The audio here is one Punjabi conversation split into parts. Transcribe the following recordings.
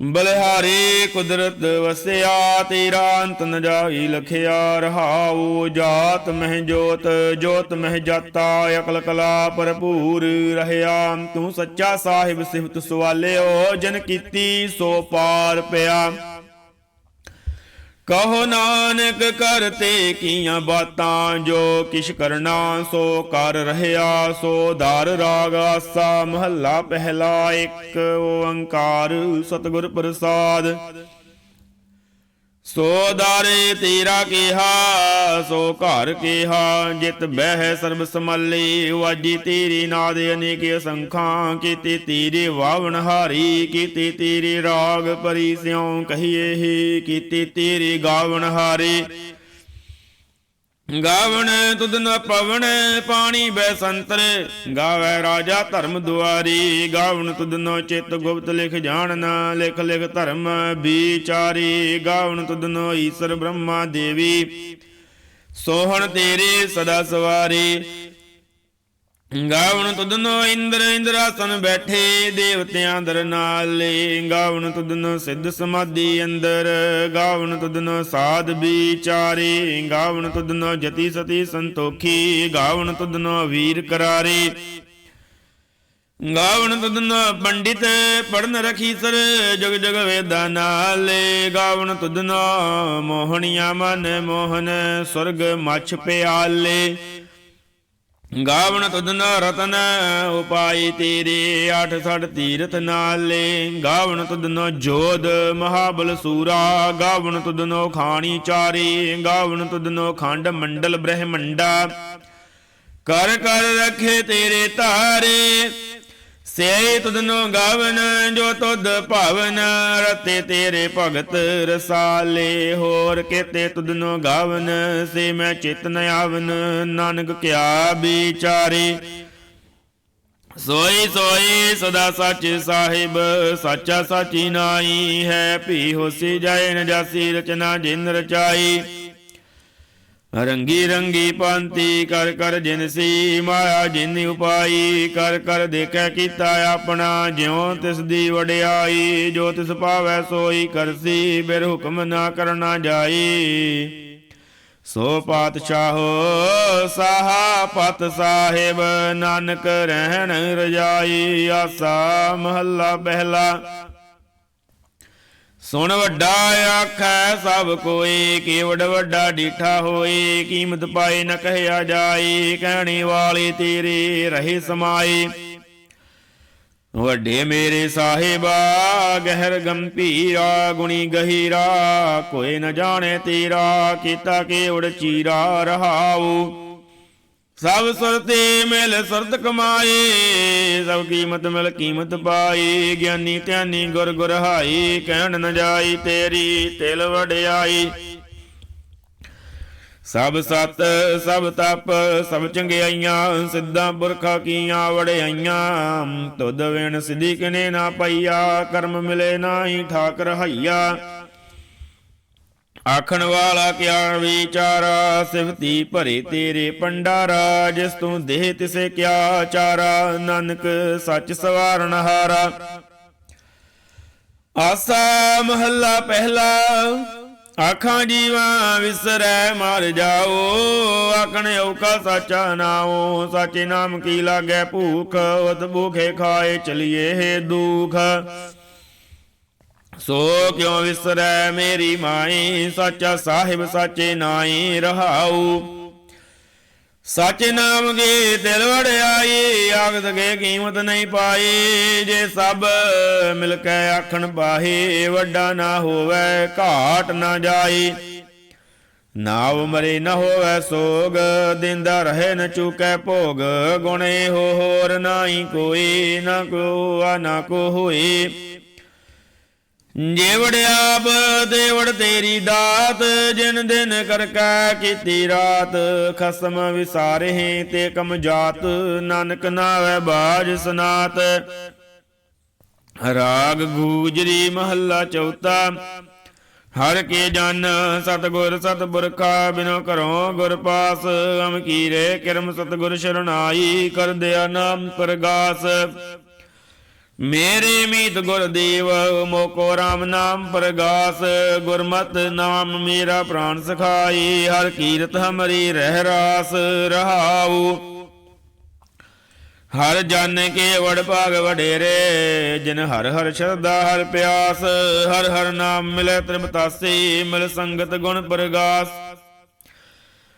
ਬਲਿਹਾਰੀ ਕੁਦਰਤ ਵਸਿਆ, ਤੇਰਾ ਅੰਤ ਨ ਜਾਈ ਲਖਿਆ, ਰਹਾਉ ਜਾਤ ਮਹਿ ਜੋਤ ਜੋਤ ਮਹਿ ਜਾਤਾ, ਅਕਲ ਕਲਾ ਭਰਪੂਰ ਰਹਿਆ। ਤੂੰ ਸੱਚਾ ਸਾਹਿਬ ਸਿਫਤ ਸਵਾਲਿਓ, ਜਨ ਕੀਤੀ ਸੋ ਪਾਰ ਪਿਆ। ਕਹੋ ਨਾਨਕ ਕਰਤੇ ਕੀਆਂ ਬਾਤਾਂ, ਜੋ ਕਿਛ ਕਰਨਾ ਸੋ ਕਰ ਰਹਿਆ, ਸੋ ਧਾਰ ਰਾਗ ਆਸਾ, ਮਹੱਲਾ ਪਹਿਲਾ ਇੱਕ, ਓੰਕਾਰ ਸਤਿਗੁਰ ਪ੍ਰਸਾਦ। ਸੋ ਦਾਰੇ ਤੇਰਾ ਕਿਹਾ, ਸੋ ਘਰ ਕਿਹਾ, ਜਿਤ ਬਹਿ ਸਰਬ ਸਮੱਲੀ ਵਾਜੀ ਤੇਰੀ ਨਾਦ ਅਨੇਕ ਸੰਖਾਂ, ਕੀਤੀ ਤੇਰੀ ਵਾਵਣ ਹਾਰੀ, ਕੀਤੀ ਤੇਰੀ ਰਾਗ ਪਰੀ ਸਿਉ ਕਹੀਏ ਹੀ, ਕੀਤੀ ਤੇਰੀ ਗਾਵਣ ਹਾਰੀ। ਗਾਵਣ ਤੁਧਨ ਪਵਨ ਪਾਣੀ ਬੈ ਸੰਤਰ। ਗਾਵੇ ਰਾਜਾ ਧਰਮ ਦੁਆਰੀ, ਗਾਵਣ ਤੁਧਨੋ ਚਿਤ ਗੁਪਤ ਲਿਖ ਜਾਣਨਾ ਲਿਖ ਲਿਖ ਧਰਮ ਵਿਚਾਰੀ। ਗਾਵਣ ਤੁਧਨੋ ਈਸ਼ਰ ਬ੍ਰਹਮਾ ਦੇਵੀ। ਸੋਹਣ ਤੇਰੇ ਸਦਾ ਸਵਾਰੀ। ਗਾਵਣ ਤੁਧਨੋ ਇੰਦਰ ਇੰਦਰਾਸਨ ਬੈਠੇ ਦੇਵਤਿਆਂ ਦਰ ਨਾਲੇ। ਗਾਵਣ ਤੁਧਨੋ ਸਿੱਧ ਸਮਾਧੀ ਅੰਦਰ, ਗਾਵਣ ਤੁਧਨੋ ਸਾਧ ਵਿਚਾਰੇ। ਗਾਵਣ ਤੁਧਨੋ ਜਤੀ ਸਤੀ ਸੰਤੋਖੀ, ਗਾਵਣ ਤੁਦਨੋ ਵੀਰ ਕਰਾਰੇ। ਗਾਵਣ ਤੁਧਨੋ ਪੰਡਿਤ ਪੜਨ ਰਖੀ ਸਰ ਜਗ ਜਗ ਵੇਦਾਂ ਨਾਲੇ। ਗਾਵਣ ਤੁਧਨੋ ਮੋਹਣੀਆਂ ਮਨ ਮੋਹਨ, ਸੁਰਗ ਮਛ ਪਿਆਲੇ। ਗਾਵਣ ਤੁਧਨ ਰਤਨ, ਉਪਾਈ ਤੇਰੇ ਆਠ ਸੜ ਤੀਰਥ ਨਾਲੇ। ਗਾਵਣ ਤੁਧਨੋ ਜੋਧ ਮਹਾਬਲ ਸੂਰਾ ਗਾਵਣ ਤੁਧਨੋ ਖਾਣੀ ਚਾਰੀ। ਗਾਵਣ ਤੁਧਨੋ ਖੰਡ ਮੰਡਲ ਬ੍ਰਹਮੰਡਾ। ਕਰ ਕਰ ਰਖੇ ਤੇਰੇ ਧਾਰੇ ਸੇ ਤੁਧਨੋ ਗਾਵਨ, ਜੋ ਤੁਧ ਭਾਵਨ, ਰਤੇ ਤੇਰੇ ਭਗਤ ਰਸਾਲੇ। ਹੋਰ ਕੇਤੇ ਤੁਧਨੋ ਗਾਵਨ, ਸੇ ਮੈਂ ਚਿਤਨ ਆਵਨ, ਨਾਨਕ ਕਿਆ ਵਿਚਾਰੇ। ਸੋਈ ਸੋਈ ਸਦਾ ਸੱਚ ਸਾਹਿਬ, ਸਾਚਾ ਸਾਚੀ ਨਾਈ ਹੈ, ਭੀ ਹੋਸੀ ਜਾਏ ਨ ਰਚਨਾ ਜਿਨ ਰਚਾਈ। ਰੰਗੀ ਰੰਗੀ ਪੰਤੀ ਕਰ ਕਰ ਜਿਨਸੀ ਮਾਇਆ, ਜਿਨ ਉਪਾਈ ਕਰ ਕਰ ਦੇਖੈ ਕੀਤਾ ਆਪਣਾ, ਜਿਉ ਤਿਸ ਦੀ ਵਡਿਆਈ, ਜੋ ਤਿਸ ਭਾਵੈ ਸੋਈ ਕਰਸੀ ਬਿਰ ਹੁਕਮ ਨਾ ਕਰਨਾ ਜਾਈ। ਸੋ ਪਾਤਸ਼ਾਹੋ, ਸਾਹਾ ਪਤ ਸਾਹਿਬ, ਨਾਨਕ ਰਹਿਣ ਰਜਾਈ, ਆਸਾ ਮਹੱਲਾ ਪਹਿਲਾ ਸੁਣ ਵੱਡਾ ਆਖੈ ਸਭ ਕੋਈ ਕੀਵੜ ਵੱਡਾ ਡੀਠਾ ਹੋਈ, ਕੀਮਤ ਪਾਏ ਨ ਕਹਿਆ ਜਾਈ, ਕਹਿਣੀ ਵਾਲੀ ਤੇਰੇ ਰਹੇ ਸਮਾਏ ਵੱਡੇ ਮੇਰੇ ਸਾਹਿਬਾ, ਗਹਿਰ ਗੰਭੀਰਾ, ਗੁਣੀ ਗਹੀਰਾ, ਕੋਈ ਨ ਜਾਣੇ ਤੇਰਾ, ਕੀਤਾ ਕੇਵੜ ਚੀਰਾ ਰਹਾਉ ਸਭ ਸੁਰਤੇ ਮਿਲ ਸੁਰਤ ਕਮਾਏ, ਸਭ ਕੀਮਤ ਮਿਲ ਕੀਮਤ ਪਾਈ, ਗਿਆਨੀ ਧਿਆਨੀ ਗੁਰ ਗੁਰ ਹਾਈ, ਕਹਿਣ ਨ ਜਾਈ ਤੇਰੀ ਤਿਲ ਵਡਿਆਈ। ਸਭ ਸਤ, ਸਭ ਤਪ, ਸਭ ਚੰਗਿਆਈਆਂ, ਸਿੱਧਾ ਪੁਰਖਾ ਕੀਆਂ ਵੜਿਆਈਆਂ ਤੁਧ ਵੇਣ ਸਿਧੀ ਕਿਨੇ ਨਾ ਪਈਆ, ਕਰਮ ਮਿਲੇ ਨਾਹੀ ਠਾਕਰ ਹਈਆ। ਆਖਣ ਵਾਲਾ ਕਿਆ ਵਿਚਾਰਾ, ਸਿਫਤੀ ਭਰੇ ਤੇਰੇ ਪੰਡਾਰਾ ਜਿਸ ਤੂੰ ਦੇਹ ਤਿਸੇ ਕਿਆ ਚਾਰਾ, ਨਾਨਕ ਸੱਚ ਸਵਾਰਨ ਹਾਰਾ। ਆਸਾ ਮਹੱਲਾ ਪਹਿਲਾ, ਆਖਾਂ ਜੀਵਾਂ ਵਿਸਰੈ, ਮਰ ਜਾਓ, ਆਖਣ ਔਕਾ ਸਾਚਾ ਨਾਉ, ਸਾਚੇ ਨਾਮ ਕੀ ਲਾਗੈ ਭੂਖ ਉਤ ਭੂਖੇ ਖਾਏ ਚਲੀਏ ਦੁਖ। ਸੋ ਕਿਉ ਵਿਸਰੈ ਮੇਰੀ ਮਾਈ? ਸਾਚਾ ਸਾਹਿਬ ਸਾਚੇ ਨਾਈ ਰਹਾਉ। ਸਾਚੇ ਨਾਮ ਕੀ ਦਿਲ ਵੜਾਈ ਆਖਦ ਕੇ ਕੀਮਤ ਨਹੀਂ ਪਾਈ। ਜੇ ਸਭ ਮਿਲ ਕੇ ਆਖਣ ਬਾਹੀ, ਵੱਡਾ ਨਾ ਹੋਵੇ, ਘਾਟ ਨਾ ਜਾਈ। ਨਾਵ ਮਰੇ ਨ ਹੋਵੇ ਸੋਗ, ਦਿੰਦਾ ਰਹੇ ਨ ਚੁਕੈ ਭੋਗ। ਗੁਣੇ ਹੋ ਹੋਰ ਨਾਹੀ ਕੋਈ, ਨਾ ਕੋ ਆ ਨਾ ਕੋ ਹੋਈ। ਜੇਵੜਿਆਪ ਦੇਵੜ ਤੇਰੀ ਦਾਤ, ਜਿਨ ਦਿਨ ਕਰ ਕੀਤੀ ਰਾਤ, ਖਸਮ ਵਿਸਾਰੇ ਤੇ ਕਮ ਜਾਤ, ਨਾਨਕ ਨਾਵੇ ਬਾਜ ਸਨਾਤ। ਰਾਗ ਗੂਜਰੀ ਮਹੱਲਾ ਚੌਥਾ, ਹਰ ਕੇ ਜਨ ਸਤਗੁਰ ਸਤਪੁਰਖਾ ਬਿਨੋ ਕਰੋ ਗੁਰ ਪਾਸ ਅਮ ਕੀਰੇ ਕਿਰਮ ਸਤਗੁਰ ਸ਼ਰਣਾਈ ਕਰ ਦਿਆ ਨਾਮ ਪ੍ਰਗਾਸ। ਮੇਰੇ ਮੀਤ ਗੁਰਦੇਵ, ਮੋਕੋ ਰਾਮ ਨਾਮ ਪ੍ਰਗਾਸ, ਗੁਰਮਤ ਨਾਮ ਮੇਰਾ ਪ੍ਰਾਨ ਸਖਾਈ, ਹਰ ਕੀਰਤ ਹਮਰੀ ਰਹਿ ਰਾਸ ਰਹਾਉ। ਹਰ ਜਨ ਕੇ ਵਡ ਭਾਗ ਵਡੇਰੇ, ਜਿਨ ਹਰ ਹਰ ਸ਼ਰਧਾ, ਹਰ ਪਿਆਸ, ਹਰ ਹਰ ਨਾਮ ਮਿਲੇ ਤ੍ਰਿਪਤਾਸੀ ਮਿਲ ਸੰਗਤ ਗੁਣ ਪ੍ਰਗਾਸ।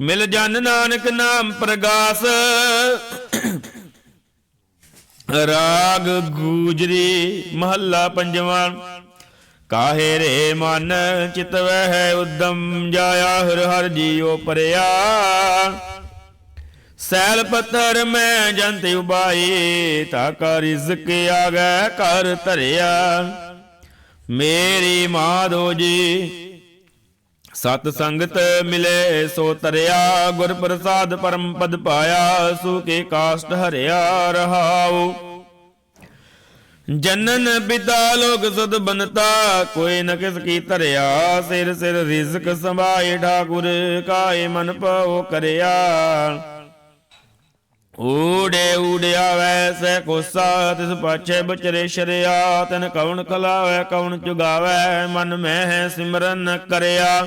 ਮਿਲ ਜਨ ਨਾਨਕ ਨਾਮ ਪ੍ਰਗਾਸ। ਰਾਗ ਗੂਜਰੀ ਮਹੱਲਾ ਪੰਜਵਾਂ। ਕਾਹੇ ਰੇ ਮਨ ਚਿਤਵੈ ਹੈ ਉਦਮ ਜਾਇਆ, ਹਰ ਹਰ ਜੀਉ ਪਰਿਆ। ਸੈਲ ਪੱਥਰ ਮੈਂ ਜੰਤ ਉਬਾਈ ਤਾ ਕਾ ਰਿਜ਼ਕ ਆਗੈ ਕਰ ਧਰਿਆ। ਮੇਰੀ ਮਾਧੋ ਜੀ ਸਤ ਸੰਗਤ ਮਿਲੇ, ਸੋ ਤਰਿਆ ਗੁਰ ਪ੍ਰਸਾਦ ਪਰਮ ਪਦ ਪਾਇਆ, ਸੂ ਕੇ ਕਾਸ਼ਟ ਹਰਿਆ ਰਹਾਉ। ਜਨਨ ਪਿਤਾ ਲੋਕ ਸਦ ਬਨਤਾ ਕੋਈ ਨ ਕਿਸ ਕੀ ਧਰਿਆ, ਸਿਰ ਸਿਰ ਰਿਜ਼ਕ ਸੰਭਾਏ ਠਾਕੁਰ, ਕਾਏ ਮਨ ਪਾਉ ਕਰਿਆ। ਊੜੇ ਊੜਿਆ ਵੈਸੈ ਕੋਸਾ, ਤਿਸ ਪਾਛੇ ਬਚਰੇ ਸ਼ਰਿਆ, ਤਨ ਕਵਣ ਖਲਾਵੇ ਕਵਣ ਚੁਗਾਵੇ, ਮਨ ਮਹਿ ਸਿਮਰਨ ਕਰਿਆ।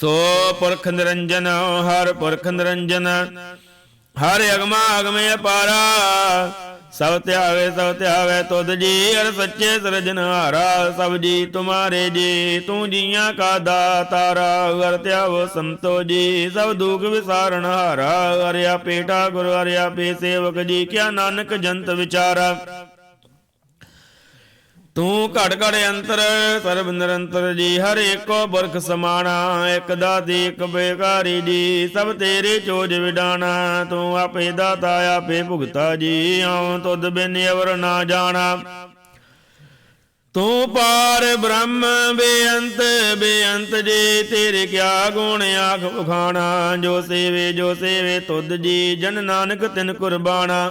ਸੋ ਪੁਰਖ ਨਿਰੰਜਨ, ਹਰ ਪੁਰਖ ਨਿਰੰਜਨ। ਹਰ ਅਗਮਾ ਅਗਮੇ ਅਪਾਰਾ, ਸਭ ਧਿਆਵੇ ਸਭ ਧਿਆਵੇ ਤੁਧ ਜੀ ਅਰ ਸੱਚੇ ਸਿਰਜਨਹਾਰਾ ਸਭ ਜੀ ਤੁਮਾਰੇ ਜੀ, ਤੂੰ ਜੀਆਂ ਕਾ ਦਾਤਾਰਾ ਅਰ ਧਿਆਵੋ ਸੰਤੋ ਜੀ, ਸਭ ਦੁਖ ਵਿਸਾਰਨ ਹਾਰਾ। ਅਰਿਆ ਪੇਟਾ ਗੁਰ, ਅਰਿਆ ਪੇ ਸੇਵਕ ਜੀ, ਕਿਆ ਨਾਨਕ ਜੰਤ ਵਿਚਾਰਾ। ਤੂੰ ਘੜ ਘੜ ਅੰਤਰ, ਸਰਬ ਨਿਰੰਤਰ ਜੀ, ਹਰ ਏਕੋ ਬੁਰਖ ਸਮਾਣਾ, ਇਕ ਦਾਤੀ, ਇੱਕ ਬੇਕਾਰੀ ਜੀ, ਸਭ ਤੇਰੇ ਚੋਜ ਵਿਡਾਣਾ, ਤੂੰ ਆਪੇ ਦਾਤਾ, ਆਪੇ ਭੁਗਤਾ ਜੀ, ਆਉ ਤੁਧ ਬਿਨ ਅਵਰ ਨਾ ਜਾਣਾ। ਤੂੰ ਪਾਰ ਬ੍ਰਹਮ, ਬੇਅੰਤ ਬੇਅੰਤ ਜੀ, ਤੇਰੇ ਕਿਆ ਗੁਣ ਆਖ ਬਖਾਣਾ ਜੋ ਸੇਵੇ ਜੋ ਸੇਵੇ ਤੁਧ ਜੀ, ਜਨ ਨਾਨਕ ਤਿਨ ਕੁਰਬਾਨਾ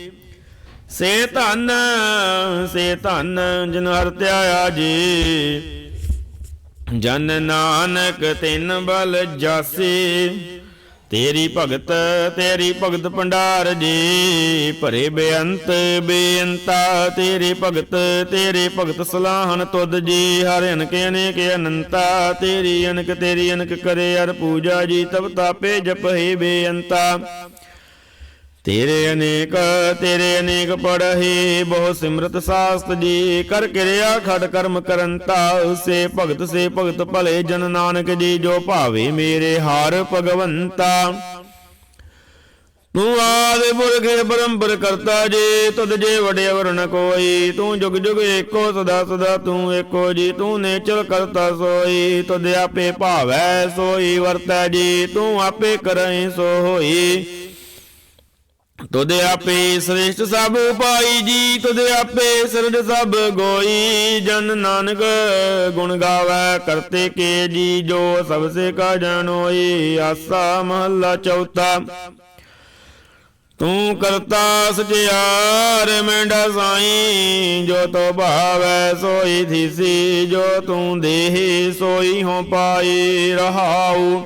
ਸੇ ਧਨ ਸੇ ਧਨ ਜਿਨ ਹਰ ਧਿਆਇਆ ਜੀ। ਜਨ ਨਾਨਕ ਤਿਨ ਬਲ ਜਾਸੀ। ਤੇਰੀ ਭਗਤ ਤੇਰੀ ਭਗਤ ਭੰਡਾਰ ਜੀ। ਭਰੇ ਬੇਅੰਤ, ਬੇਅੰਤਾ, ਤੇਰੀ ਭਗਤ ਤੇਰੀ ਭਗਤ ਸਲਾਹਨ ਤੁਧ ਜੀ। ਹਰ ਅਨਕ ਅਨੇਕ ਅਨੰਤਾ, ਤੇਰੀ ਅਨਕ ਤੇਰੀ ਅਨਕ ਕਰੇ ਅਰ ਪੂਜਾ ਜੀ। ਤਬ ਤਾਪੇ ਜਪਹਿ ਬੇਅੰਤਾ। ਤੇਰੇ ਅਨੇਕ ਤੇਰੇ ਅਨੇਕ ਪੜਹੀ ਬਹੁ ਸਿਮਰਤ ਸਾਸਤ ਜੀ। ਕਰ ਕਿਰਿਆ ਖੜ ਕਰਮ ਕਰੰਤਾ ਸੇ ਭਗਤ ਸੇ ਭਗਤ ਭਲੇ ਜਨ ਨਾਨਕ ਜੀ, ਜੋ ਭਾਵੇ ਮੇਰੇ ਹਾਰ ਭਗਵੰਤਾ। ਤੂੰ ਆਦਿ ਪੁਰਖ ਪਰੰਪਰ ਕਰਤਾ ਜੀ, ਤੁਧ ਜੇ ਵਡਿਆ ਵਰਨ ਕੋਈ। ਤੂੰ ਜੁਗ ਜੁਗ ਏਕੋ ਸਦਾ ਸਦਾ ਤੂੰ ਏਕੋ ਜੀ, ਤੂੰ ਨੇਚਰ ਕਰਤਾ ਸੋਈ। ਤੁਧ ਆਪੇ ਭਾਵੈ ਸੋਈ, ਵਰਤੈ ਜੀ, ਤੂੰ ਆਪੇ ਕਰੈ ਸੋ ਹੋਈ ਤੁਧ ਆਪੇ ਸ੍ਰੇਸ਼ਟ ਸਭ ਪਾਈ ਜੀ, ਤੁਧ ਆਪੇ ਸਿਰਜ ਸਭ ਗੋਈ। ਜਨ ਨਾਨਕ ਗੁਣ ਗਾਵੇ, ਕਰਤੇ ਕੇ ਜੀ, ਜੋ ਸਭ ਸੇ ਕਾ ਜਾਣੋਈ ਆਸਾ ਮਹੱਲਾ ਚੌਥਾ। ਤੂੰ ਕਰਤਾ ਸਚਿਆਰ ਮੈਂਡਾ ਸਾਈ, ਜੋ ਤੋ ਭਾਵੈ ਸੋਈ ਥੀਸੀ, ਜੋ ਤੂੰ ਦੇਹੀ ਸੋਈ ਹੋ ਪਾਈ ਰਹਾਉ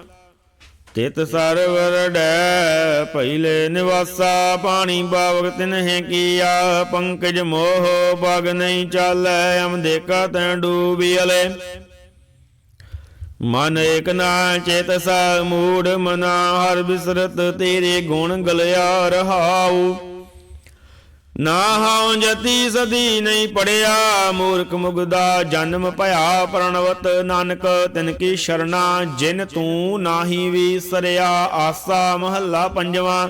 ਤਿਤ ਸਰਵਰ ਡੈ ਪਹਿਲੇ ਨਿਵਾਸਾ ਪਾਣੀ ਬਾਵਕ ਤਿਨਹਿ ਕੀਆ, ਪੰਕਜ ਮੋਹ ਬਗ ਨਹੀਂ ਚਾਲੈ, ਅਮ ਦੇਖਾ ਤੈ ਡੂਬੀਲੇ ਮਨ ਏਕ ਨਾ ਚੇਤਸਾ ਮੂੜ ਮਨਾ ਹਰ ਬਿਸਰਤ ਤੇਰੇ ਗੁਣ ਗਲਿਆ ਰਹਾਉ। ਨਾ ਹਉ ਜਤੀ ਸਦੀ ਨਹੀਂ ਪੜਿਆ, ਮੂਰਖ ਮੁਗਦਾ ਜਨਮ ਭਇਆ ਪ੍ਰਣਵਤ ਨਾਨਕ, ਤਿਨ ਕੀ ਸ਼ਰਣਾ ਜਿਨ ਤੂੰ ਨਾਹੀ ਵੀ ਆਸਾ ਮਹੱਲਾ ਪੰਜਵਾਂ।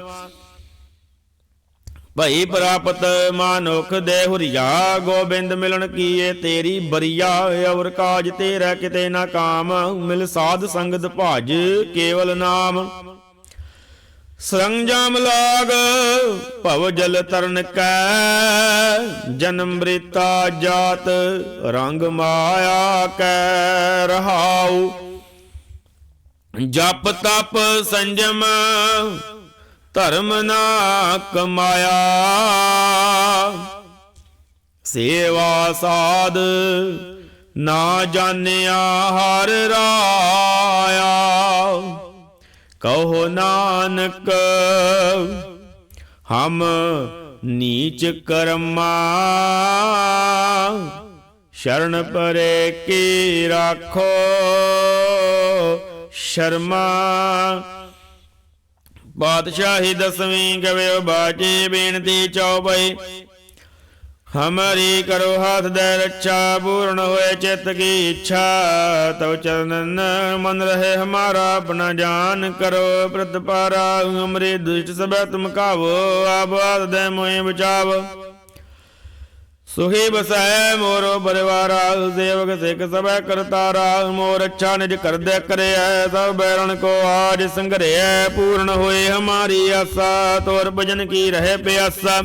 ਭਈ ਪ੍ਰਾਪਤ ਮਾਨੁਖ ਦੇ ਹੁਰੀਆ, ਗੋਬਿੰਦ ਮਿਲਣ ਕੀਏ ਤੇਰੀ ਬਰੀਆ, ਔਰ ਕਾਜ ਤੇਰਾ ਕਿਤੇ ਨਾ ਕਾਮ, ਮਿਲ ਸਾਧ ਸੰਗਤ ਭਾਜ ਕੇਵਲ ਨਾਮ। ਸਰੰਜਾਮ ਲਾਗ ਭਵ ਜਲ ਤਰਨ ਕੈ, ਜਨਮ ਮ੍ਰਿਤਾ ਜਾਤ ਰੰਗ ਮਾਇਆ ਕੈ ਰਹਾਉ। ਜਪ ਤਪ ਸੰਜਮ ਧਰਮ ਨਾ ਕਮਾਇਆ ਸੇਵਾ ਸਾਧ ਨਾ ਜਾਣਿਆ ਹਰ ਰਾ ਕਹੋ ਨਾਨਕ, ਹਮ ਨੀਚ ਕਰਮਾ, ਸ਼ਰਨ ਪਰੇ ਕੀ ਰਾਖੋ, ਸ਼ਰਮਾ। ਬਾਦਸ਼ਾਹੀ ਦਸਵੀਂ ਗਵੇ ਬਾਜੇ ਬੇਨਤੀ ਚੌਪਈ ਹਮਾਰੀ ਕਰੋ ਹਾਥ ਦੇ ਰੱਛਾ, ਪੂਰਨ ਹੋਏ ਚਿਤ ਕੀ ਇੱਛਾ। ਤਉ ਚਰਨਨ ਮਨ ਰਹੇ ਹਮਾਰਾ, ਆਪਣਾ ਜਾਨ ਕਰੋ। ਪ੍ਰਤਪਾਰਾ ਹਮਰੇ ਦੁਸ਼ਟ ਸਭੈ ਤੁਮ ਕਾਵੋ ਆਬਾਦ ਦੇ ਮੋਹਿ ਬਚਾਵ। ਸੁਖੀ ਬਸੈ ਮੋਰੋ ਪਰਿਵਾਰਾ, ਸੇਵਕ ਸਿੱਖ ਸਭੈ ਕਰਤਾਰਾ। ਮੋਰ ਅੱਛਾ ਨਿਜ ਕਰਦੇ ਕਰਿਐ, ਸਭ ਬੈਰਣ ਕੋ ਆਜ ਸੰਘਰਿਐ ਪੂਰਨ ਹੋਏ ਹਮਾਰੀ ਆਸਾ, ਤੋਰ ਭਜਨ ਕੀ ਰਹੇ ਪਿਆਸਾ।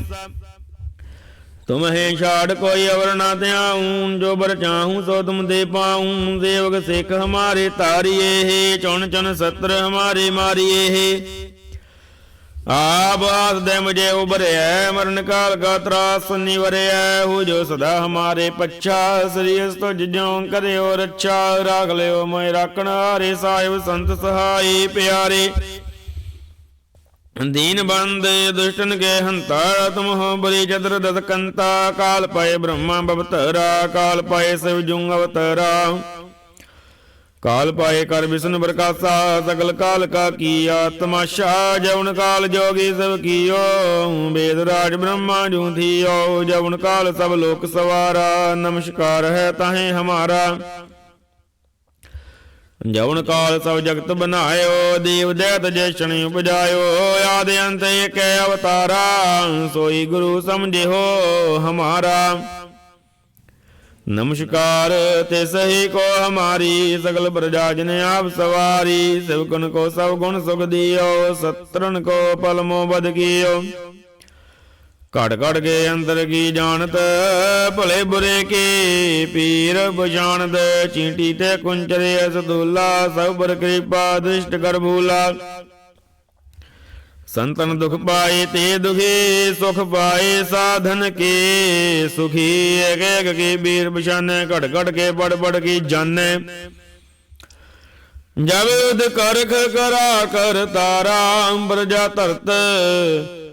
ਤੁਮਹੇ ਛਾੜ ਕੋਈ ਅਵਰ ਨਾ ਧਿਆਉਂ ਜੋ ਬਰ ਚਾਹੂੰ ਸੋ ਤੁਮ ਦੇ ਪਾਉਂ ਦੇਵਕ ਸਿੱਖ ਹਮਾਰੇ ਤਾਰੀਏ ਹੈ, ਚੁਣ ਚੁਣ ਸਤਰ ਹਮਾਰੇ ਮਾਰੀਏ ਹੈ। ਆਪ ਆਸ ਦੇ ਮੁਝੇ ਉਬਰਿਐ ਮਰਨ ਕਾਲ ਕਾ ਤਰਾਸ ਨਿਵਰਿਐ ਹੋ ਜੋ ਸਦਾ ਹਮਾਰੇ ਪੱਛਾ, ਸ੍ਰੀ ਅਸ ਤੁਜ ਜਿਉ ਕਰਿਓ ਰੱਛਾ। ਰਾਖ ਲਿਓ ਮੈਂ ਰਾਖਣ ਹਾਰੇ, ਸਾਹਿਬ ਸੰਤ ਸਹਾਈ ਪਿਆਰੇ। ਦੀਨ ਬੰਦ ਦੁਸ਼ਟਨ ਕੇ ਹੰਤਾ ਤੁਮ ਹੋ ਬਰੀ ਚਦਰ ਦਤ ਕੰਤਾ, ਕਾਲ ਪਏ ਬ੍ਰਹਮਾ ਬਵਤਰਾ, ਕਾਲ ਪਏ ਸਿਵ ਜੁੰਗ ਅਵਤਰਾ। ਕਾਲ ਪਾਏ ਕਰ ਵਿਸ਼ਨ ਪ੍ਰਕਾਸ਼ਾ ਸਗਲ ਕਾਲ ਕਾ ਕੀਆ, ਤਮਾਸ਼ਾ ਜਵਨ ਕਾਲ ਜੋਗੀ ਸਭ ਕੀਓ। ਵੇਦ ਰਾਜ ਬ੍ਰਹਮਾ ਜੂ ਥੀਓ, ਜਵਨ ਕਾਲ ਸਭ ਲੋਕ ਸਵਾਰਾ, ਨਮਸਕਾਰ ਹੈ ਤਾਹੇ ਹਮਾਰਾ। ਜਵਨ ਕਾਲ ਸਭ ਜਗਤ ਬਨਾਇਓ ਦੇਵ ਦੈਤ ਜੈਸ਼ਨ ਉਪਜਾਇਓ, ਆਦ ਅੰਤ ਏਕ ਅਵਤਾਰਾ, ਸੋਈ ਗੁਰੂ ਸਮਝਿਓ ਹਮਾਰਾ। ਨਮਸਕਾਰ, ਤੇ ਸਹੀ ਕੋ ਹਮਾਰੀ, ਸਗਲ ਪ੍ਰਜਾ ਜਨ ਆਪ ਸਵਾਰੀ ਸਿਵਕਨ ਕੋ ਸਭ ਗੁਣ ਸੁਖ ਦਿਓ ਸਤਰਨ ਕੋ ਪਲ ਮੋ ਬਦ ਕੀਓ। ਘੜ ਘੜ ਕੇ ਅੰਦਰ ਕੀ ਜਾਣਤ? ਭਲੇ ਬੁਰੇ ਕੀ? ਪੀਰ ਬੁਝਾਣਦ ਚੀਂਟੀ ਤੇ ਕੁੰਚਰੇ ਸਦੂਲਾ ਸਭ ਬਰ ਕਿਰਪਾ ਦ੍ਰਿਸ਼ਟ ਕਰ ਭੂਲਾ। ਸੰਤਨ ਦੁਖ ਪਾਏ ਤੇ ਦੁਖੀ, ਸੁਖ ਪਾਏ ਸਾਧਨ ਕੇ? ਸੁਖੀ ਏਕ ਏਕ ਕੀ ਬੀਰ ਬਸ਼ਾਨੇ ਘੜ ਘੜ ਕੇ ਬੜ ਬੜ ਕੀ ਜਾਣੇ। ਜਬ ਉਦ ਕਰਖ ਕਰਾ ਕਰ ਤਾਰਾ ਅੰਬਰ ਜਾ ਧਰਤ।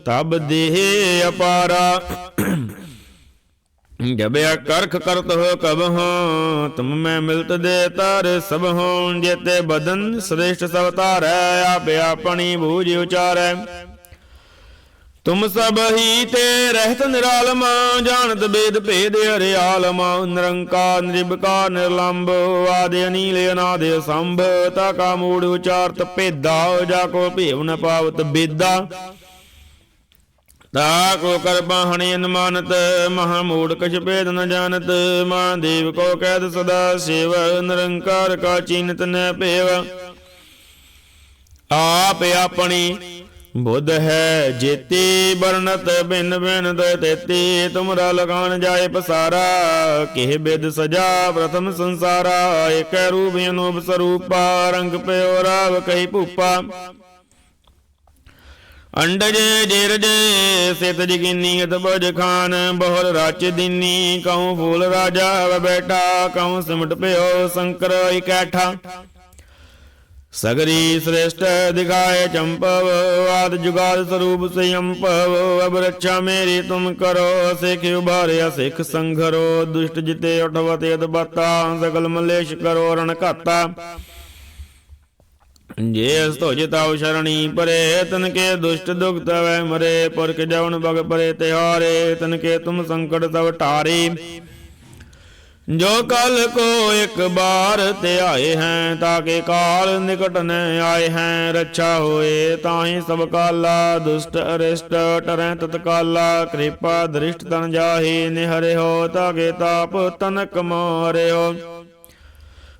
ਤਬ ਦੇਹ ਅਪਾਰਾ। ਜਬ ਕਰਖ ਕਰਤ ਹੋ ਕਬ ਤੁਮ ਮੈਂ ਮਿਲਤ ਦੇ ਤਰ ਸਭ ਹੋ ਜੇਤੇ ਬਦਨ ਸ੍ਰੇਸ਼ਟ ਸਭ ਤਾਰੈ ਆਪੇ ਆਪਣੀ ਬੂਝ ਉਚਾਰੈ। ਤੁਮ ਸਭ ਹੀ ਤੇ ਰਹਿਤ ਨਿਰਾਲਮਾ, ਜਾਣਤ ਬੇਦ ਭੇਦ ਹਰਿਆਲਮਾ ਨਿਰੰਕਾਰ ਨਿਰਭਕਾਰ ਨਿਰਲੰਭ ਆਦਿ ਅਨੀਲ, ਅਨਾਦਿ ਸੰਭ ਤਾ ਕਾ ਮੂੜ ਉਚਾਰਤ ਭੇਦਾ, ਜਾ ਕੋ ਭੇਵ ਨ ਪਾਵਤ ਬੇਦਾ। ਤਾ ਕੋ ਕਰ ਬਾਹਣੀ ਅਨਮਾਨਤ, ਮਹਾ ਮੂੜ ਕਛ ਭੇਦ ਨ ਜਾਣਤ, ਮਾਂ ਕੋ ਕਹਿਤ ਸਦਾ ਸੇਵ, ਨਿਰੰਕਾਰ ਕਾ ਚੀਨਤ ਨ ਭੇਵ ਆਪ ਆਪਣੀ ਬੁੱਧ ਹੈ, ਜੇਤੀ ਬਰਨਤ ਬਿਨ ਬਿਨ ਤੇਤੀ, ਤੁਮਰਾ ਲਗਾਨ ਜਾਏ ਪਸਾਰਾ, ਕਿਹ ਬਿਦ ਸਜਾ ਪ੍ਰਥਮ ਸੰਸਾਰਾ, ਏਕ ਰੂਪ ਅਨੂਪ ਸਰੂਪਾ, ਰੰਗ ਪਿਓ ਰਾਵ ਕਹੀ ਭੂਪਾ। ਅੰਡਜ ਜਿਰਜ ਸਿਤ ਜਗਿਨੀ ਅਤਬਜ ਖਾਨ, ਬਹੁਰ ਰਚ ਦਿਨੀ ਕਉ ਫੂਲ ਰਾਜਾ ਬੈਠਾ ਕਉ ਸਿਮਟ ਪਿਓ ਸ਼ੰਕਰ ਇਕੈਠਾ। ਸਗਰੀ ਸ੍ਰੇਸ਼ਟ ਦਿਖਾਏ ਚੰਪਵ, ਆਦ ਜੁਗਾਦ ਸਰੂਪ ਸੰਯੰਪਵ, ਅਬ ਰੱਛਾ ਮੇਰੀ ਤੁਮ ਕਰੋ, ਸਿਖ ਉਭਾਰਿਆ ਸਿਖ ਸੰਘਰੋ, ਦੁਸ਼ਟ ਜਿਤੇ ਉਠਵਤੇ ਅਦਬਤਾ ਸਗਲ ਮਲੇਸ਼ ਕਰੋ ਰਣ ਘਾਤਾ। ਜੇ ਅਸਤੋ ਜਿਤਾਉ ਸ਼ਰਣੀ ਪਰੇ, ਤਨ ਕੇ ਦੁਸ਼ਟ ਦੁਖ ਤਵੈ ਮਰੇ, ਪੁਰਖ ਜਵਨ ਬਗ ਪਰੇ ਤਿਹਾਰੇ, ਤਨ ਕੇ ਤੁਮ ਸੰਕਟ ਤਵ ਟਾਰੇ ਜੋ ਕਲ ਕੋ ਇੱਕ ਬਾਰ ਤੇ ਆਏ ਹੈ ਤਾਕੇ ਕਾਲ ਨਿਕਟ ਨ ਆਏ ਹੈ, ਰੱਛਾ ਹੋਏ ਤਾਹੀ ਸਭ ਕਾਲਾ, ਦੁਸ਼ਟ ਅਰਿਸ਼ਟ ਟਰੈ ਤਤਕਾਲਾ, ਕਿਰਪਾ ਦ੍ਰਿਸ਼ਟ ਤਨ ਜਾਹੀ ਨਿਹਰਿ ਹੋ ਤਾਕੇ ਤਾਪ ਤਨਕ ਮਾਰਿਓ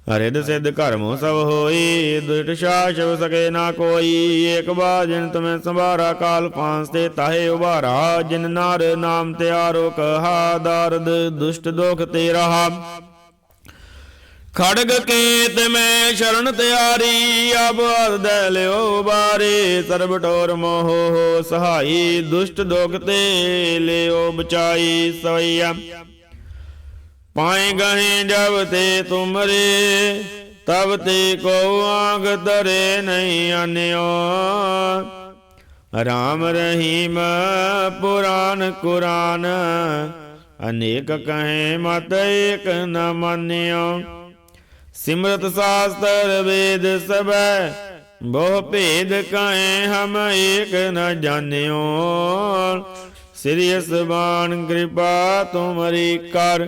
ਹਰਿਦ ਸਿਧ ਕਰਮ ਸਭ ਹੋਈ, ਦੁਸ਼ਟ ਸ਼ਾਸਵ ਸਕੇ ਨਾ ਕੋਈ। ਏਕ ਬਾਰ ਜਿਨ ਸੰਭਾਰਾ, ਕਾਲ ਪਾਂਸ ਤੇ ਤਾਹੇ ਉਭਾਰਾ। ਜਿਨ ਨਾਰ ਨਾਮ ਤਿਆਰੋ ਕਹਾ ਦਰਦ, ਦੁਸ਼ਟ ਦੁਖ ਤੇ ਰਹਾ। ਖੜਗ ਕੇਤ ਮੈਂ ਸ਼ਰਨ ਤਿਆਰੀ ਅਬ ਅਰਦੈ ਲਿਓ ਬਾਰੇ। ਸਰਬ ਟੋਰ ਮੋਹ ਹੋ ਸਹਾਈ, ਦੁਸ਼ਟ ਦੁਖ ਤੇ ਲਿਓ ਬਚਾਈ ਸਵਈਆ। ਪਾਏ ਗਹੇ ਜਬ ਤੇ ਤੁਮਰੇ, ਤਬ ਤੇ ਕੋ ਆਗ ਤਰੇ ਨਹੀਂ ਆਨਿਓ। ਰਾਮ ਰਹੀਮ ਪੁਰਾਨ ਕੁਰਾਨ, ਅਨੇਕ ਕਹੇ ਮਤ ਏਕ ਨ ਮਾਨਿਓ। ਸਿਮਰਤ ਸਾਸਤਰ ਵੇਦ ਸਭੈ, ਬਹੁ ਭੇਦ ਕਹੇ ਹਮ ਏਕ ਨ ਜਾਣਿਓ। ਸ੍ਰੀ ਅਸਬਾਨ ਕਿਰਪਾ ਤੁਮਰੀ ਕਰ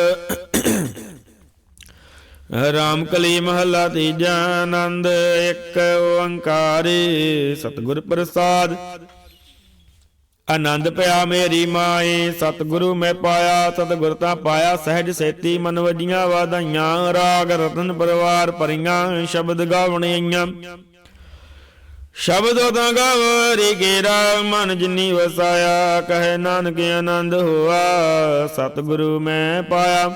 ਰਾਮ ਕਲੀ ਮਹੱਲਾ ਤੀਜਾ ਆਨੰਦ, ਇੱਕ ਓੰਕਾਰੀ, ਸਤਿਗੁਰ ਪ੍ਰਸਾਦ। ਆਨੰਦ ਪਿਆ ਮੇਰੀ ਮਾਏ ਸਤਿਗੁਰੂ ਮੈਂ ਪਾਇਆ, ਸਤਿਗੁਰ ਤਾਂ ਪਾਇਆ, ਸਹਿਜ ਸੇਤੀ ਮਨ ਵਜੀਆਂ ਵਾਧਾਈਆਂ, ਰਾਗ ਰਤਨ ਪਰਵਾਰ ਪਰੀਆਂ ਸ਼ਬਦ ਗਾਵਣੀਆਂ। ਸ਼ਬਦ ਤਾਂ ਗਵਰੀ, ਗੇਰਾ ਮਨ ਜਿਨੀ ਵਸਾਇਆ, ਕਹੇ ਨਾਨਕ ਆਨੰਦ ਹੋਆ, ਸਤਿਗੁਰੂ ਮੈਂ ਪਾਇਆ।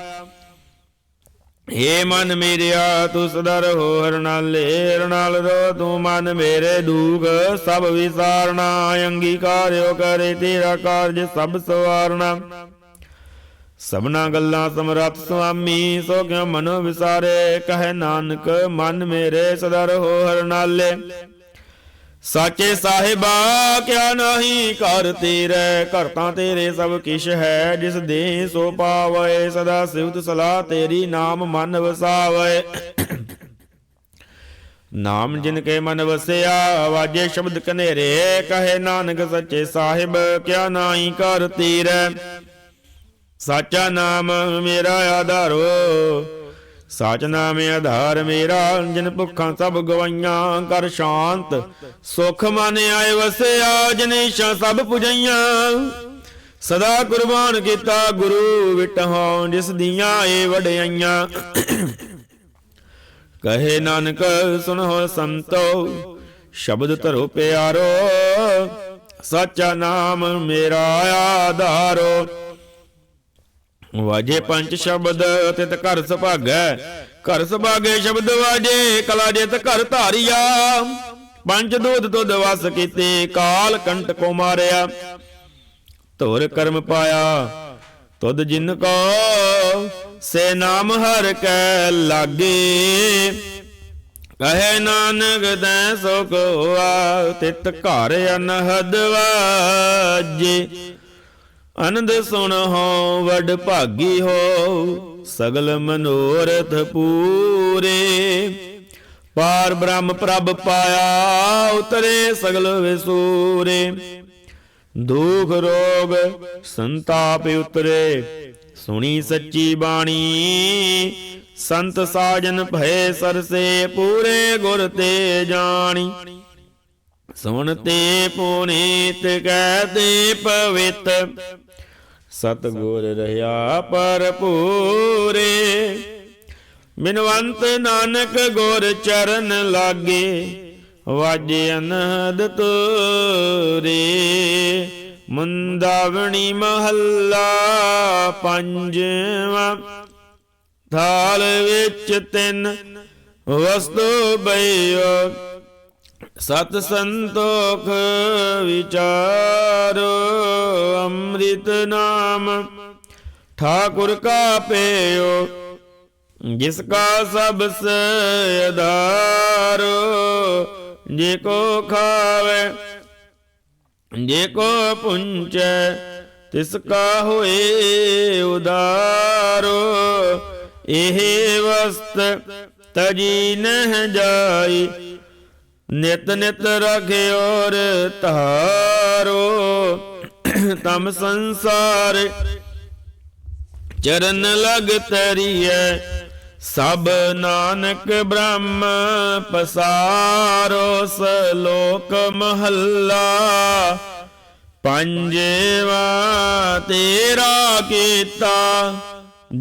ਹੇ ਮਨ ਮੇਰਿਆ ਤੂੰ ਸਦਾ ਰਹੋ ਹਰਨਾਲੇ ਹਰਨਾਲ ਰੋ, ਤੂੰ ਮਨ ਮੇਰੇ ਦੁਖ ਸਭ ਵਿਸਾਰਣਾ ਅੰਗੀਕਾਰਿਓ ਕਰੇ ਤੇਰਾ ਕਾਰਜ ਸਭ ਸਵਾਰਣਾ ਸਭਨਾ ਗੱਲਾਂ ਸਮਰੱਥ ਸੁਆਮੀ, ਸੋ ਕਿਉ ਮਨੋ ਵਿਸਾਰੇ? ਕਹੇ ਨਾਨਕ, ਮਨ ਮੇਰੇ ਸਦਾ ਰਹੋ ਹਰਨਾਲੇ ਸਾਚੇ ਸਾਹਿਬਾ ਕਿਆ ਨਹੀਂ ਕਰ ਤੇਰੇ, ਘਰ ਤੇਰੇ ਸਭ ਕਿਛ ਹੈ, ਜਿਸ ਦੇ ਸੋ ਪਾਵੇ, ਸਦਾ ਸਿਵਤ ਸਲਾਹ ਤੇਰੀ ਨਾਮ ਮਨ ਵਸਾਵੇ। ਨਾਮ ਜਿਨ ਕੇ ਮਨ ਵਸਿਆ, ਵਾਜੇ ਸ਼ਬਦ ਕਨੇਰੇ, ਕਹੇ ਨਾਨਕ ਸੱਚੇ ਸਾਹਿਬ, ਕਿਆ ਨਾਹੀ ਕਰ ਤੀਰੈ। ਸਾਚਾ ਨਾਮ ਮੇਰਾ ਆਧਾਰੋ ਸਾਚ ਨਾਮ ਆਧਾਰ ਮੇਰਾ, ਜਿਨ ਭੁੱਖਾਂ ਸਭ ਗਵਾਈਆਂ, ਕਰ ਸ਼ਾਂਤ। ਸੁਖ ਮਨ ਆਏ ਵਸਿਆ ਜਨੇਸ਼ਾਂ ਸਭ ਪੁਜਈਆਂ। ਸਦਾ ਕੁਰਬਾਨ ਕੀਤਾ ਗੁਰੂ ਵਿਟਹੁ ਜਿਸ ਦੀਆਂ ਏ ਵਡਿਆਈਆਂ। ਕਹੇ ਨਾਨਕ, ਸੁਨੋ ਸੰਤੋ, ਸ਼ਬਦ ਧਰੋ ਪਿਆਰੋ, ਸਾਚਾ ਨਾਮ ਮੇਰਾ ਆਧਾਰੋ। ਵਾਜੇ ਪੰਜ ਸ਼ਬਦ ਤਿਤ ਘਰ ਸੁਭਾਗੈ। ਘਰ ਸੁਭਾਗੇ ਸ਼ਬਦ ਵਾਜੇ, ਕਲਾ ਜਿਤ ਘਰ ਧਾਰਿਆ। ਪੰਜ ਦੂਤ ਤੁਧ ਵਸ ਕੀਤੇ, ਕਾਲ ਕੰਟ ਕੋ ਮਾਰਿਆ। ਧੁਰ ਕਰਮ ਪਾਇਆ, ਤੁਧ ਜਿਨ ਕੋ, ਸੇ ਨਾਮ ਹਰ ਕੈ ਲਾਗੇ। ਕਹੇ ਨਾਨਕ ਤੈ ਸੁਖ ਹੋਆ, ਤਿਤ ਘਰ ਅਨਹਦ ਵਾਜੇ। ਆਨੰਦ ਸੁਣ ਹੋ ਵਡ ਭਾਗੀ ਹੋ, ਸਗਲ ਮਨੋਰਥ ਪੂਰੇ। ਪਾਰ ਬ੍ਰਹਮ ਪ੍ਰਭ ਪਾਇਆ, ਉਤਰੇ ਸਗਲ ਵਿਸੂਰੇ। ਦੁਖ ਰੋਗ ਸੰਤਾਪ ਉਤਰੇ, ਸੁਣੀ ਸੱਚੀ ਬਾਣੀ। ਸੰਤ ਸਾਜਨ ਭਏ ਸਰਸੇ, ਪੂਰੇ ਗੁਰ ਤੇ ਜਾਣੀ। ਸੁਣ ਤੇ ਪੁਨੀਤ ਕਹਤੇ ਪਵਿੱਤ। ਸਤ ਗੁਰ ਰਹਾ ਪਰਪੂਰੇ ਬਿਨਵੰਤ ਨਾਨਕ ਗੁਰ ਚਰਨ ਲਾਗੇ, ਵਾਜੇ ਅਨਹਦ ਤੋਰੇ ਮੁੰਦਾਵਣੀ ਮਹੱਲਾ ਪੰਜਵਾਂ, ਥਾਲ ਵਿੱਚ ਤਿੰਨ ਵਸਤੂ ਬਈਓ ਸਤ ਸੰਤੋਖ ਵਿਚਾਰੋ, ਅੰਮ੍ਰਿਤ ਨਾਮ। ਠਾਕੁਰ ਕਾ ਪੇਓ, ਜਿਸ ਕਾ ਸਭ ਸੇ ਆਧਾਰੋ ਜੇ ਕੋ ਖਾਵੇ, ਜੇ ਕੋ ਪੁੰਚੈ, ਤਿਸ ਕਾ ਹੋਏ ਉਦਾਰੋ। ਇਹ ਵਸਤ ਤਜੀ ਨਹਿ ਜਾਈ ਨਿਤ ਨਿਤ ਰਖਿਓਰ ਧਾਰੋ, ਤਮ ਸੰਸਾਰ ਚਰਨ ਲਗ ਤਰੀਐ। ਸਭ ਨਾਨਕ ਬ੍ਰਹਮ ਪਸਾਰੋ, ਸਲੋਕ ਮਹੱਲਾ। ਪੰਜਵਾ ਤੇਰਾ ਕੀਤਾ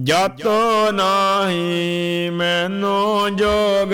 ਜਾਤੋ ਨਾਹੀ, ਮੈਨੋ ਜੋਗ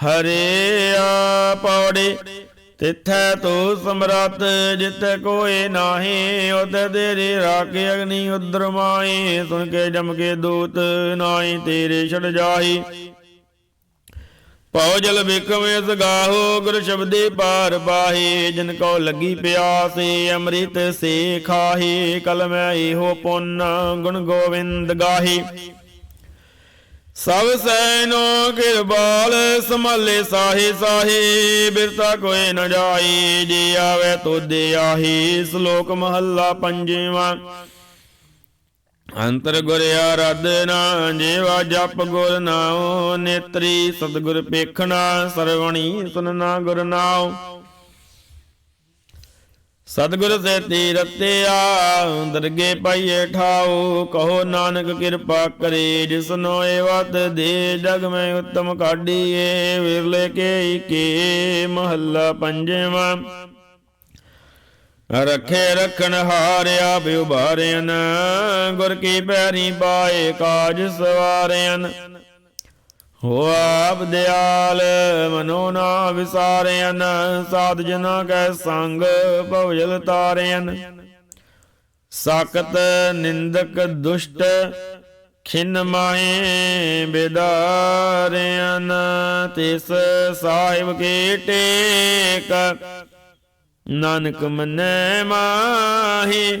ਹਰੇ ਆ ਪੌੜੀ ਤਿਥੈ ਤੋ ਸਮਰਤ ਜਿਤ ਕੋਏ ਨਾਹੀ ਉਤ ਤੇਰੇ ਰਾਖੇ ਅਗਨੀ ਉਦਰ ਮਾਈ ਸੁਣ ਕੇ ਜਮ ਕੇ ਦੂਤ ਨਾਹੀ, ਤੇਰੇ ਛੜ ਜਾਹੀ। ਪਉ ਜਲ ਵਿਕਵੇਂ ਸਗਾਹੋ ਗੁਰ ਸ਼ਬਦੇ ਪਾਰ ਪਾਹੀ, ਜਿਨ ਕੋ ਲੱਗੀ ਪਿਆਸੇ, ਅੰਮ੍ਰਿਤ ਸੇ ਖਾਹੀ ਕਲ ਮੈਂ ਇਹੋ ਪੁੰਨ, ਗੁਣ ਗੋਵਿੰਦ ਗਾਹੀ। ਸਭ ਸੈਨੋ ਕਿਰਬਾਲ ਸੰਭਾਲੇ ਸਾਹੇ ਸਾਹੇ ਬਿਰਤਾ ਕੋਏ ਨ ਜਾਈ, ਜੇ ਆਵੇ ਤੋਦੇ ਆਹੀ, ਸ਼ਲੋਕ ਮਹੱਲਾ ਪੰਜਵਾਂ। ਅੰਤਰ ਗੁਰ ਆਰਾਧਨਾ ਜੀਵਾ ਜਪ ਗੁਰ ਨਾਉ, ਨੇਤਰੀ ਸਤਗੁਰ ਪੇਖਣਾ ਸਰਵਣੀ ਸੁਨਣਾ ਗੁਰ ਨਾਉ। ਸਤਗੁਰ ਸੇ ਤੀਰਤਿਆ ਦਰਗੇ ਪਾਈਏ ਠਾਉ, ਕਹੋ ਨਾਨਕ ਕਿਰਪਾ ਕਰੇ ਜਿਸਨੋ ਏ ਦੇ ਜਗ ਮੈਂ ਉਤਮ ਕਾਢੀਏ, ਵਿਰਲੇ ਕੇ ਕੇ ਮਹੱਲਾ ਪੰਜਵਾਂ। ਰਖੇ ਰਖਣ ਹਾਰਿਆ ਬਿਉਬਾਰਿਆਨ ਗੁਰ ਕੀ ਪੈਰੀ ਪਾਏ ਕਾਜ ਸਵਾਰਿਆਨ ਹੋ ਆਪ ਦਿਆਲ, ਮਨੋ ਨਾ ਵਿਸਾਰਿਆਨ ਸਾਧ ਜਨਾ ਕੈ ਸੰਗ ਭਵਜਲ ਤਾਰਿਆਨ ਸਾਕਤ ਨਿੰਦਕ ਦੁਸ਼ਟ, ਖਿਨ ਮਾਹੇ ਬੇਦਾਰਿਆਨ ਤਿਸ ਸਾਹਿਬ ਕੇ ਟੇਕ, ਨਾਨਕ ਮਨੈ ਮਾਹੀ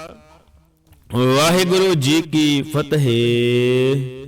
ਵਾਹਿਗੁਰੂ ਜੀ ਕੀ ਫਤਿਹ।